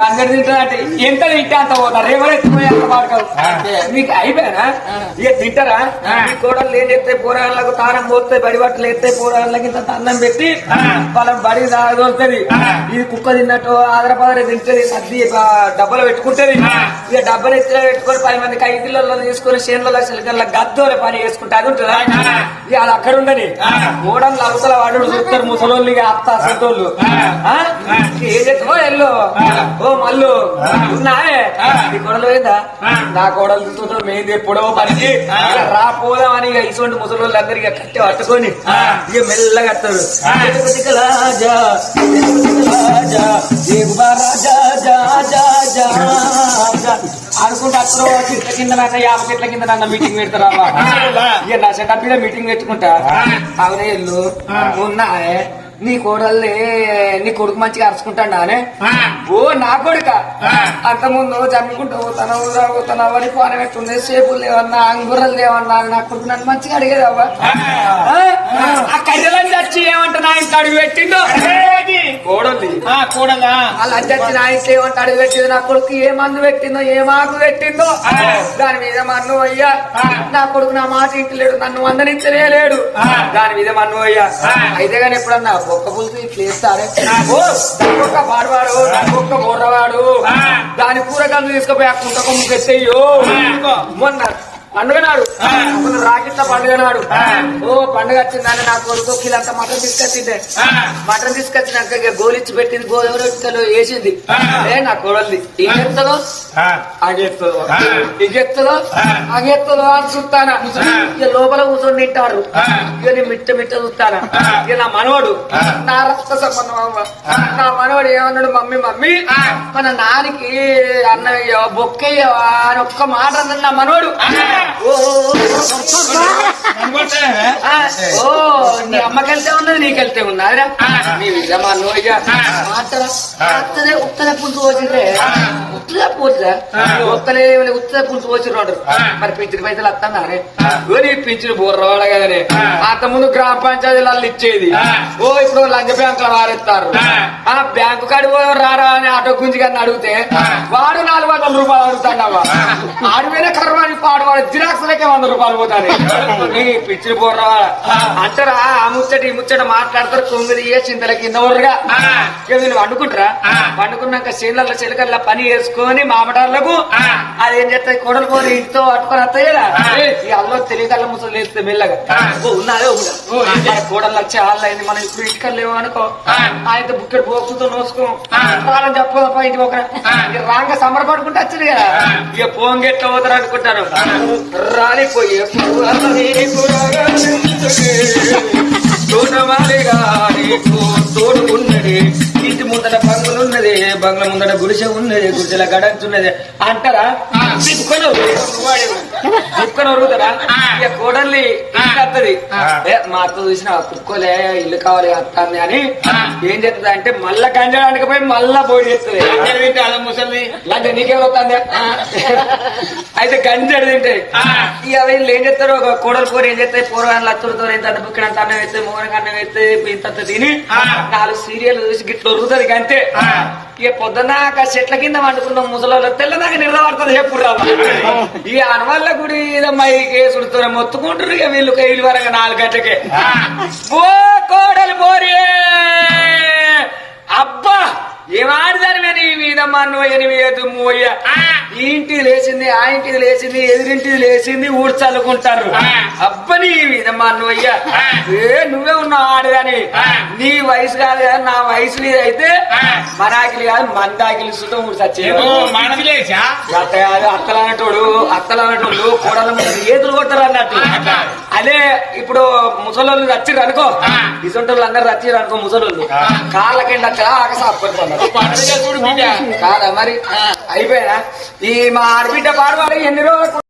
అందరు తింటారంటే ఎంత తింటే అంత పోతారు. ఎవరు ఎత్తిపోయి అంత పాడకావు మీకు అయిపోయానా? ఇక తింటారా? మీ కోడలు ఏం చెప్తే పోరాళ్ళకు తారం పోతే బడి బట్టలు ఎత్తే పోరాళ్ళకి ఇంత అన్నం పెట్టి వాళ్ళని బడి దాగొస్తుంది ఇది కుక్క తిన్నట్టు ఆదరపాదర తింటది సర్ది డబ్బలు పెట్టుకుంటది. ఇక డబ్బలు ఎత్తి పెట్టుకొని పది మంది కైకిళ్ళలో తీసుకొని చేనులలో చిలకల గద్దోల పని చేసుకుంటే అది ఉంటుందా? ఇక అది అక్కడ ఉండని. మూడం అవతల వాడు చూస్తారు ముసలోళ్ళు ఇక అత్త సొంతోళ్ళు? ఏం చెప్తావో ఎల్లు? ఓ మల్లు. ఉన్నాయే నీ కొడలు పోయిందా నా కోడలు చూస్తుంటారు మేము ఎప్పుడో పనికి రా పోదామని ఇక ఇటువంటి ముసలోళ్ళు అందరు ఇక కట్టి పట్టుకొని ఇక మెల్లగా రాజా, రాజా, రాజా, జా. అనుకుంటే అక్కడ చెట్ల కింద నాన్న యాభై చెట్ల కింద నాన్న మీటింగ్ పెడతారా ఇక నా సెటప్ మీద మీటింగ్ పెట్టుకుంటా అవునే ఇల్లు. ఉన్నాయే. నీ కోడల్ని నీ కొడుకు మంచిగా అరుచుకుంటాడా అనే ఓ నా కొడుక. అంత ముందు జమ్ముకుంటూ పోతాను పోతాను అని పాన పెట్టుండే సేపులు లేవన్నా అంగుర్రలు లేవన్నా నా కొడుకు నన్ను మంచిగా అడిగేది అవ్వ. ఆ? కర్రెలని చచ్చి ఏమంట నా ఇంట్లో అడుగు పెట్టిందో కోడలి? కూడలా ఏమంట అడుగు పెట్టిందో నా కొడుకు ఏ మందు పెట్టిందో ఏ మాకు పెట్టిందో దాని మీద మన్ను అయ్యా. నా కొడుకు నా మాట ఇంటలేడు నన్ను వందనించలే లేడు దాని మీద మన్ను అయ్యా. అయితే కానీ ఎప్పుడన్నా ఒక్క పులుసు ఇట్లా వేస్తారే ఒక్క పాడవాడు ఒక్క బోర్రవాడు దాని కూరగాయలు తీసుకుపోయి ఆ కుంట కొమ్ముకు ఎత్తయ్యో మొన్న పండుగ నాడు. రాకెట్ల పండుగ నాడు. ఓ పండుగ వచ్చిందని నా కొడుకు కిలంత మటన్ తీసుకొచ్చిందే మటన్ తీసుకొచ్చినాక గోలిచ్చి పెట్టింది గోధుమలు వేసింది. ఏ నా కోడల్ది ఇంకెత్తదో అగెత్తదో. ఇగెత్తదో అగెత్తదో అని చూస్తానా ఇక లోపల కూర్చొని తింటారు. ఇక నేను మిట్ట మిట్ట చూస్తానా ఇక నా మనవడు. నా రక్త సంబంధం అవ్వ నా మనవడు ఏమన్నాడు మమ్మీ మమ్మీ మన నానికి అన్నయ్య బొక్కయ్యవా అని ఒక్క మాట అన్నాడు నా మనవడు. ఓ ఓ నీ అమ్మకెళ్తే ఉన్నది నీకెళ్తే ఉన్నదిరా నీ విజయమా మాటరా ఉత్తదే ఉత్తదే పులుసు పోసిరా ఉత్తలే ఉత్తదే పులుసు మరి పింఛన్ పైసలు వస్తానే నీ పింఛన్ బుర్రవాడ కదనే అంత ముందు గ్రామ పంచాయతీలలో ఇచ్చేది ఓ ఇప్పుడు లంచ బ్యాంకులో వారెత్తారు ఆ. బ్యాంకు కాడి రారా అని ఆటో గుంజి గారిని అడిగితే వాడు నాలుగు వందల రూపాయలు అడుగుతాడమ్మా ఆడి మీద కర్వాడి పాడువాడు జిరాక్స్లకే వంద రూపాయలు పోతాను. నీ పిచ్చి బోర్రా అంటారా ఆ. ముచ్చట ఈ ముచ్చట మాట్లాడతారు తొమ్మిది ఏ చింతల కింద వీళ్ళు వండుకుంటారా? వండుకున్నాక చేనుల చిలకల్లా పని చేసుకొని మామటార్లకు అదేం చేస్తాయి? కొడలు కోరి ఇంట్లో పట్టుకొని వస్తాయిరా ఈ అల్లో తెలియకల్లా ముసలు లేస్తే మెల్లగా. ఉన్నాదే ఉందా కోడలు వచ్చి వాళ్ళు అయింది. మనం ఇప్పుడు ఇంటికి లేవు అనుకో ఆయన బుక్కడి పోకుతో నోసుకో. వాళ్ళని చెప్పదప్ప ఇంటి ఒక రాంగ సంబరపడుకుంటూ వచ్చింది కదా. ఇక పోంగెట్ల పోతారు అనుకుంటారు. రాలిపోయే తోటమాలిగా నీకు తోడుకున్నది ఇంటి ముందర బంగులున్నది బంగ్ల ముందర గుడిసె ఉన్నది. గుడిసెల గడచున్నది. అంటారా? ఒరుగుతారా ఇక కోడల్ని ఇంకత్తది ఏ, మా అత్త చూసిన కుక్కోలే ఇల్లు కావాలి అత్తాన్ని అని ఏం చేస్తుంది అంటే మళ్ళా గంజడానికి పోయి మళ్ళా బోడి చేస్తుంది. ముసలి లంచ నీకేం వస్తుంది అయితే గంజడి తింటాయి ఇక వీళ్ళు ఏం చేస్తారు? ఒక కూడలు కూర ఏం చేస్తాయి పూర్వాన్ని లచ్చుడుతో ఇంత బుక్కినంత అన్నం వేస్తే మోహన్ అన్నం వేస్తే ఇంత తిని నాలుగు సీరియల్ చూసి గిట్ల ఉరుగుతుంది అంతే ఇక పొద్దున్నాక చెట్ల కింద వండుకున్న ముసలలో తెల్లదాకా నిలబడుతుంది ఎప్పుడు రావా ఈ అనవల్ల గుడి మైకి సుడుతున్న మొత్తుకుంటారు ఇక వీళ్ళు కైలు వరంగా నాలుగు గంటలకే. ఓ కోడలు పోరే. అబ్బా ఏమాడిదాని మీద మన్నోయని మీద మోయ ఈ ఇంటికి లేచింది ఆ ఇంటికి లేచింది ఎదురింటికి లేచింది ఊడు చల్లుకుంటారు. అబ్బ నీ మీద మన్నోయ్య ఏ నువ్వే ఉన్నావు ఆడదాని. నీ వయసు కాదు కదా నా వయసు మీద అయితే మనాకిలి కాదు మందాకిలి సుతం అత్త కాదు అత్తలు అన్నటోడు అత్తలు అన్నటోళ్ళు కోడల మీద కొడతారు అన్నట్టు. అదే ఇప్పుడు ముసలోళ్ళు రచ్చిర్రు అనుకో. ఇసొంటోళ్ళు అందరు రచ్చిర్రు అనుకో ముసలోళ్ళు. కాళ్ళ కింద అక్కడ బిడ్డ కాదా మరి? అయిపోయినా? ఈ మా ఆడబిడ్డ పాడవాలి ఎన్ని రోజులు